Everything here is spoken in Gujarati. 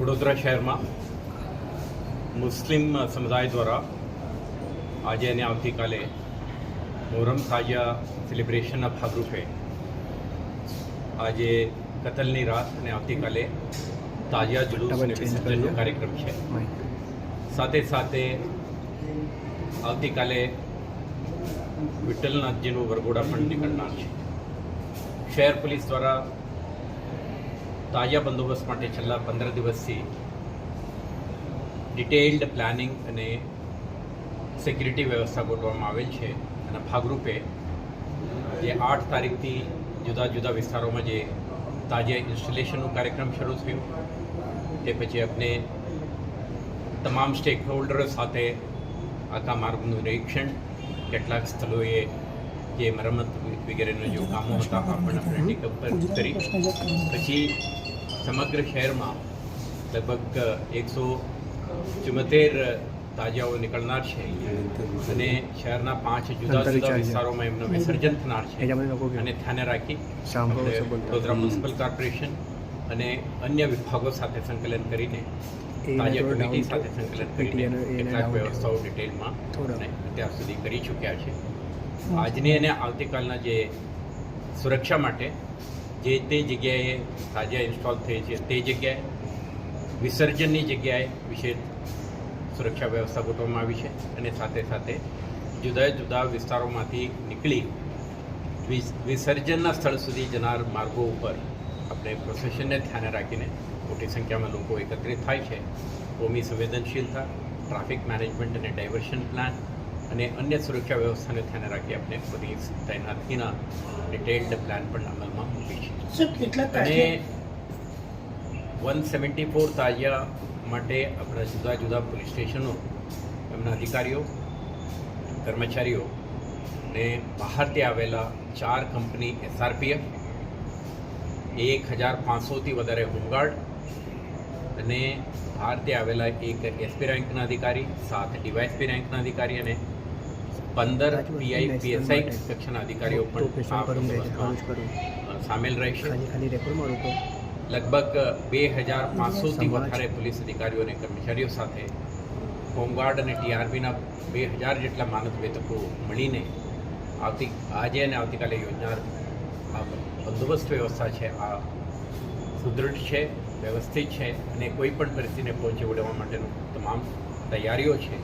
વડોદરા શહેરમાં મુસ્લિમ સમુદાય દ્વારા આજે અને આવતીકાલે મોહરમ સાજા સેલિબ્રેશનના ભાગરૂપે આજે કતલની રાત અને આવતીકાલે તાજિયા જુલુસ અને વિસર્જનનો કાર્યક્રમ છે. સાથે સાથે આવતીકાલે વિઠ્ઠલનાથજીનું વરઘોડા પણ નીકળનાર છે. શહેર પોલીસ દ્વારા તાજા બંદોબસ્ત માટે છેલ્લા પંદર દિવસથી ડિટેઇલ્ડ પ્લાનિંગ અને સિક્યુરિટી વ્યવસ્થા ગોઠવવામાં આવેલ છે. અને ભાગરૂપે જે આઠ તારીખથી જુદા જુદા વિસ્તારોમાં જે તાજા ઇન્સ્ટોલેશનનો કાર્યક્રમ શરૂ થયો, તે પછી આપણે તમામ સ્ટેક હોલ્ડરો સાથે આખા માર્ગનું નિરીક્ષણ, કેટલાક સ્થળોએ જે મરમત વગેરેના જો કામો હતા પણ આપણે ટેકઅપ પર કરી પછી સમગ્ર શહેરમાં લગભગ એકસો ચુમ્મોતેર તાજાઓ નીકળનાર છે અને શહેરના પાંચ જુદા જુદા વિસ્તારોમાં એમનું વિસર્જન થનાર છે. અને ધ્યાને રાખી વડોદરા મ્યુનિસિપલ કોર્પોરેશન અને અન્ય વિભાગો સાથે સંકલન કરીને તાજા કમિટી સાથે સંકલન કરીને કેટલાક વ્યવસ્થાઓ ડિટેલમાં અત્યાર સુધી કરી ચૂક્યા છે. આજની અને આવતીકાલના જે સુરક્ષા માટે જે તે જગ્યાએ તાજા ઇન્સ્ટોલ થઈ છે, તે જગ્યાએ વિસર્જનની જગ્યાએ વિશેષ સુરક્ષા વ્યવસ્થા ગોઠવવામાં આવી છે અને સાથે સાથે જુદા જુદા વિસ્તારોમાંથી નીકળી વિસર્જનના સ્થળ સુધી જનાર માર્ગો ઉપર આપણે પ્રોસેશનને ધ્યાને રાખીને મોટી સંખ્યામાં લોકો એકત્રિત થાય છે. કોમી સંવેદનશીલતા ટ્રાફિક મેનેજમેન્ટ અને ડાયવર્શન પ્લાન અને અન્ય સુરક્ષા વ્યવસ્થાને ધ્યાને રાખી આપણે બધી તૈનાતીના ડિટેલ્ડ પ્લાન પણ અમલમાં મૂકી છે. અને વન સેવન્ટી ફોર તાજિયા માટે આપણા જુદા જુદા પોલીસ સ્ટેશનો એમના અધિકારીઓ કર્મચારીઓ ને બહારથી આવેલા ચાર કંપની એસઆરપીએફ એક હજાર પાંચસોથી વધારે હોમગાર્ડ અને બહારથી આવેલા એક એસપી રેન્કના અધિકારી સાત ડીવાયસપી રેન્કના અધિકારી અને પંદર પીઆઈ પીએસઆઈ કક્ષાના અધિકારીઓ પણ આ બંદોબસ્તમાં સામેલ રહેશે. લગભગ બે હજાર પાંચસોથી વધારે પોલીસ અધિકારીઓ અને કર્મચારીઓ સાથે હોમગાર્ડ અને ટીઆરબીના બે હજાર જેટલા માનદ વેતકો મળીને આવતી આજે અને આવતીકાલે યોજનાર આ બંદોબસ્ત વ્યવસ્થા છે આ સુદૃઢ છે વ્યવસ્થિત છે અને કોઈ પણ પરિસ્થિતિને પહોંચી વળવા માટેનું તમામ તૈયારીઓ છે.